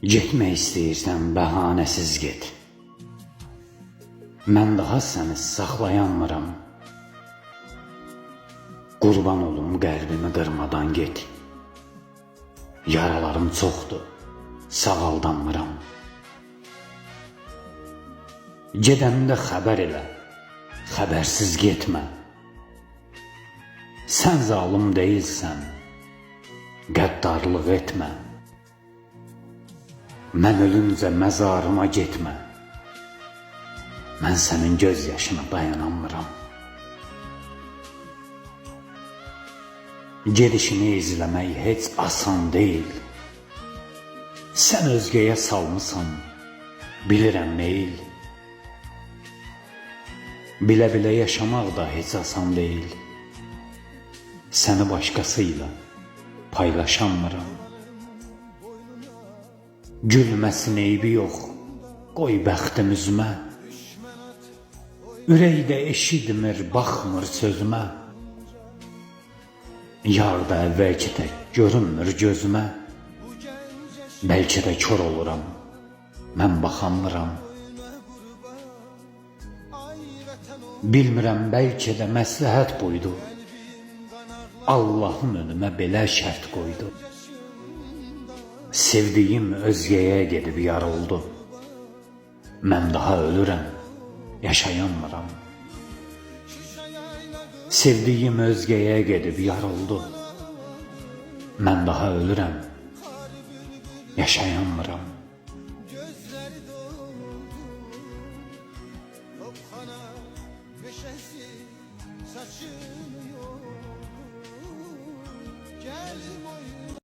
Getmək istəyirsən bəhanəsiz get. Mən daha səni saxlayanmıram. Qurban olum qəlbimi qırmadan get. Yaralarım çoxdur, sağaldanmıram. Gedəndə xəbər elə, xəbərsiz getmə. Sən zalım deyilsən, qəddarlıq etmə. Mən ölüncə məzarıma getmə. Mən sənin göz yaşına dayanamıram. Gedişini izləmək heç asan deyil. Sən özgəyə salmısan, bilirəm meyil. Bilə-bilə yaşamaq da heç asan deyil. Səni başqasıyla paylaşamıram. Gülməsin eybi yox, qoy bəxtim üzümə. Ürəkdə eşitmir, baxmır sözümə. Yar da əvvəlki tək görünmür gözümə. Bəlkə də kör oluram, mən baxamıram. Bilmirəm, bəlkə də məsləhət buydu. Allahın önümə belə şərt qoydu. Sevdiyim özgəyə gedib yar oldu. Mən daha ölürəm, yaşayanmıram. Sevdiyim özgəyə gedib yar oldu. Mən daha ölürəm, yaşayanmıram. Meşəsi saçılıyor Gəl